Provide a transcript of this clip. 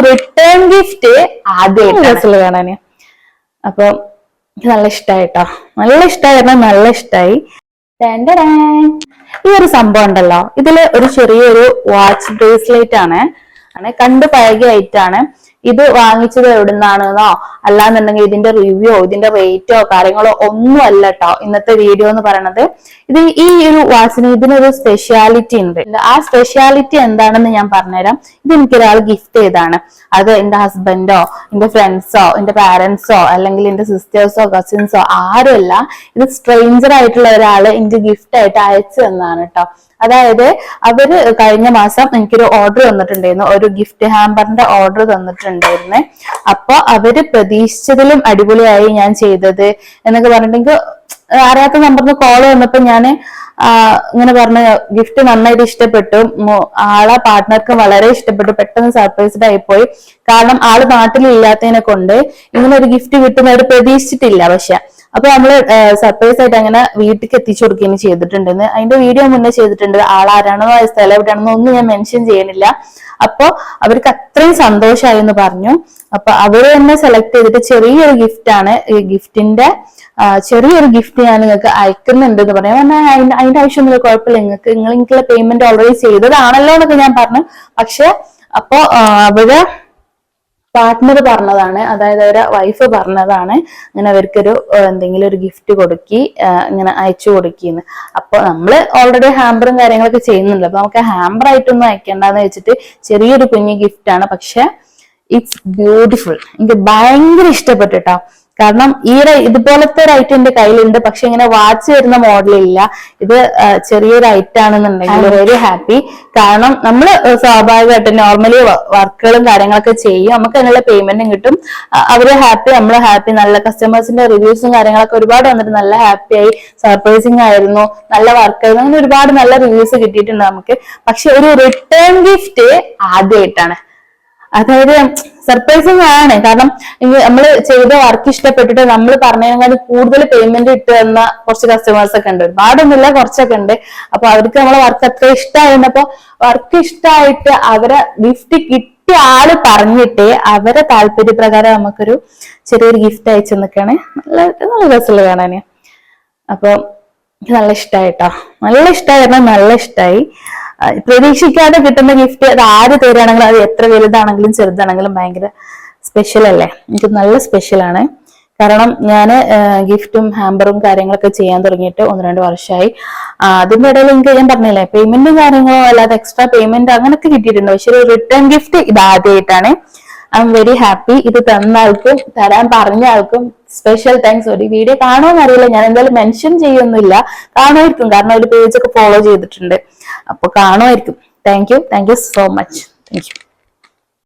Return gift ആദ്യമായിട്ട് കാണാന്? അപ്പൊ നല്ല ഇഷ്ടായിട്ടോ? നല്ല ഇഷ്ടായിരുന്നു നല്ല ഇഷ്ടായി. ഈ ഒരു സംഭവം ഉണ്ടല്ലോ. ഇതിൽ ഒരു ചെറിയൊരു വാച്ച് ബ്രേസ്ലെറ്റ് ആണ്. ആണ് കണ്ടു പഴകിയ ഇത് വാങ്ങിച്ചത് എവിടുന്നാണെന്നോ അല്ലാന്നുണ്ടെങ്കിൽ ഇതിന്റെ റിവ്യൂ ഇതിന്റെ റേറ്റോ കാര്യങ്ങളോ ഒന്നും അല്ല കേട്ടോ ഇന്നത്തെ വീഡിയോ എന്ന് പറയണത്. ഇത് ഈ ഒരു വാച്ചിന് ഇതിനൊരു സ്പെഷ്യാലിറ്റി ഉണ്ട്. ആ സ്പെഷ്യാലിറ്റി എന്താണെന്ന് ഞാൻ പറഞ്ഞുതരാം. ഇത് എനിക്കൊരാൾ ഗിഫ്റ്റ് ചെയ്താണ്. അത് എന്റെ ഹസ്ബൻഡോ എന്റെ ഫ്രണ്ട്സോ എന്റെ പാരന്റ്സോ അല്ലെങ്കിൽ എന്റെ സിസ്റ്റേഴ്സോ കസിൻസോ ആരുമല്ല. ഇത് സ്ട്രെയിഞ്ചർ ആയിട്ടുള്ള ഒരാൾ എനിക്ക് ഗിഫ്റ്റ് ആയിട്ട് അയച്ചു തന്നാണ് കേട്ടോ അതായത് അവർ കഴിഞ്ഞ മാസം എനിക്കൊരു ഓർഡർ തന്നിട്ടുണ്ടായിരുന്നു. ഒരു ഗിഫ്റ്റ് ഹാമ്പറിന്റെ ഓർഡർ തന്നിട്ടുണ്ടായിരുന്നു. അപ്പൊ അവർ പ്രതീക്ഷിച്ചതിലും അടിപൊളിയായി ഞാൻ ചെയ്തത് എന്നൊക്കെ പറഞ്ഞിട്ടുണ്ടെങ്കിൽ അറിയാത്ത നമ്പറിന് കോൾ വന്നപ്പോ ഞാൻ ഇങ്ങനെ പറഞ്ഞ ഗിഫ്റ്റ് നന്നായിട്ട് ഇഷ്ടപ്പെട്ടു. ആളെ പാർട്ട്ണർക്ക് വളരെ ഇഷ്ടപ്പെട്ടു. പെട്ടെന്ന് സർപ്രൈസ്ഡ് ആയിപ്പോയി. കാരണം ആൾ നാട്ടിലില്ലാത്തതിനെ കൊണ്ട് ഇങ്ങനെ ഒരു ഗിഫ്റ്റ് കിട്ടുന്നവര് പ്രതീക്ഷിച്ചിട്ടില്ല. പക്ഷെ അപ്പൊ നമ്മൾ സർപ്രൈസ് ആയിട്ട് അങ്ങനെ വീട്ടിലേക്ക് എത്തിച്ചു കൊടുക്കുകയും ചെയ്തിട്ടുണ്ട് അതിന്റെ വീഡിയോ മുന്നേ ചെയ്തിട്ടുണ്ട്. ആളാരാണോ സ്ഥലം എവിടെയാണെന്നോ ഒന്നും ഞാൻ മെൻഷൻ ചെയ്യണില്ല. അപ്പൊ അവർക്ക് അത്രയും സന്തോഷമായി എന്ന് പറഞ്ഞു. അപ്പൊ അവർ തന്നെ സെലക്ട് ചെയ്തിട്ട് ചെറിയൊരു ഗിഫ്റ്റ് ആണ്. ഈ ഗിഫ്റ്റിന്റെ ചെറിയൊരു ഗിഫ്റ്റ് ഞാൻ നിങ്ങൾക്ക് അയക്കുന്നുണ്ട് എന്ന് അതിന്റെ അതിന്റെ ആവശ്യമൊന്നുമില്ല കുഴപ്പമില്ല. നിങ്ങൾക്ക് നിങ്ങൾ എനിക്കുള്ള പേയ്മെന്റ് ഓൾറെഡി ചെയ്തതാണല്ലോ എന്നൊക്കെ ഞാൻ പറഞ്ഞു. പക്ഷെ അപ്പോ അവർ പാർട്ട്ണർ പറഞ്ഞതാണ് അതായത് അവരെ വൈഫ് പറഞ്ഞതാണ് അങ്ങനെ അവർക്കൊരു എന്തെങ്കിലും ഒരു ഗിഫ്റ്റ് കൊടുക്കി ഇങ്ങനെ അയച്ചു കൊടുക്കിന്ന്. അപ്പൊ നമ്മൾ ഓൾറെഡി ഹാമ്പറും കാര്യങ്ങളൊക്കെ ചെയ്യുന്നുണ്ട്. അപ്പൊ നമുക്ക് ഹാമ്പർ ആയിട്ടൊന്നും അയക്കണ്ടെന്ന് വെച്ചിട്ട് ചെറിയൊരു കുഞ്ഞു ഗിഫ്റ്റ് ആണ്. പക്ഷെ ഇറ്റ്സ് ബ്യൂട്ടിഫുൾ എനിക്ക് ഭയങ്കര ഇഷ്ടപ്പെട്ടു കേട്ടോ കാരണം ഈ ഇതുപോലത്തെ ഒരു ഐറ്റം എന്റെ കയ്യിലുണ്ട്. പക്ഷെ ഇങ്ങനെ വാച്ച് വരുന്ന മോഡലില്ല ഇത് ചെറിയ ചെറിയൊരു ഐറ്റം ആണെന്നുണ്ടെങ്കിൽ വെരി ഹാപ്പി കാരണം നമ്മൾ സ്വാഭാവികമായിട്ട് നോർമലി വർക്കുകളും കാര്യങ്ങളൊക്കെ ചെയ്യും. നമുക്ക് അതിനുള്ള പേയ്മെന്റും കിട്ടും. അവർ ഹാപ്പി നമ്മൾ ഹാപ്പി നല്ല കസ്റ്റമേഴ്സിന്റെ റിവ്യൂസും കാര്യങ്ങളൊക്കെ ഒരുപാട് വന്നിട്ട് നല്ല ഹാപ്പി ആയി. സർപ്രൈസിങ് ആയിരുന്നു. നല്ല വർക്ക് ആയിരുന്നു. അങ്ങനെ ഒരുപാട് നല്ല റിവ്യൂസ് കിട്ടിയിട്ടുണ്ട് നമുക്ക്. പക്ഷെ ഒരു റിട്ടേൺ ഗിഫ്റ്റ് ആദ്യമായിട്ടാണ് അതായത് സർപ്രൈസിങ് ആണ്. കാരണം നമ്മൾ ചെയ്ത വർക്ക് ഇഷ്ടപ്പെട്ടിട്ട് നമ്മൾ പറഞ്ഞതിനെക്കാളും കൂടുതൽ പേയ്മെന്റ് ഇട്ട് തന്ന കുറച്ച് കസ്റ്റമേഴ്സ് ഒക്കെ ഉണ്ട്. ഒരുപാടൊന്നുമില്ല കുറച്ചൊക്കെ ഉണ്ട്. അപ്പൊ അവർക്ക് നമ്മളെ വർക്ക് അത്ര ഇഷ്ടമായിരുന്നു അപ്പൊ വർക്ക് ഇഷ്ടമായിട്ട് അവരെ ഗിഫ്റ്റ് കിട്ടിയ ആൾ പറഞ്ഞിട്ട് അവരെ താല്പര്യപ്രകാരം നമുക്കൊരു ചെറിയൊരു ഗിഫ്റ്റ് അയച്ചു നിൽക്കണേ നല്ല നല്ല രസമുള്ള കാണാന്. അപ്പൊ നല്ല ഇഷ്ടമായിട്ടോ നല്ല ഇഷ്ടമായിരുന്നു നല്ല ഇഷ്ടമായി പ്രതീക്ഷിക്കാതെ കിട്ടുന്ന ഗിഫ്റ്റ് അത് ആര് തരുകയാണെങ്കിലും അത് എത്ര വലുതാണെങ്കിലും ചെറുതാണെങ്കിലും ഭയങ്കര സ്പെഷ്യൽ അല്ലേ? എനിക്ക് നല്ല സ്പെഷ്യൽ ആണ്. കാരണം ഞാൻ ഗിഫ്റ്റും ഹാമ്പറും കാര്യങ്ങളൊക്കെ ചെയ്യാൻ തുടങ്ങിയിട്ട് ഒന്ന് രണ്ട് വർഷമായി അതിന്റെ ഇടയിൽ എനിക്ക് ഞാൻ പറഞ്ഞില്ലേ പേയ്മെന്റും കാര്യങ്ങളോ അല്ലാതെ എക്സ്ട്രാ പേയ്മെന്റ് അങ്ങനെയൊക്കെ കിട്ടിയിട്ടുണ്ട്. പക്ഷെ ഒരു റിട്ടേൺ ഗിഫ്റ്റ് ഇത് ആദ്യമായിട്ടാണ് ഐ എം വെരി ഹാപ്പി ഇത് തന്ന ആൾക്കും തരാൻ പറഞ്ഞ ആൾക്കും സ്പെഷ്യൽ താങ്ക്സ് ഒരു വീഡിയോ കാണുമെന്ന് അറിയില്ല. ഞാൻ എന്തായാലും മെൻഷൻ ചെയ്യൊന്നുമില്ല കാണുമായിരിക്കും. കാരണം ഒരു പേജ് ഒക്കെ ഫോളോ ചെയ്തിട്ടുണ്ട്. അപ്പൊ കാണുമായിരിക്കും. Thank you thank you so much thank you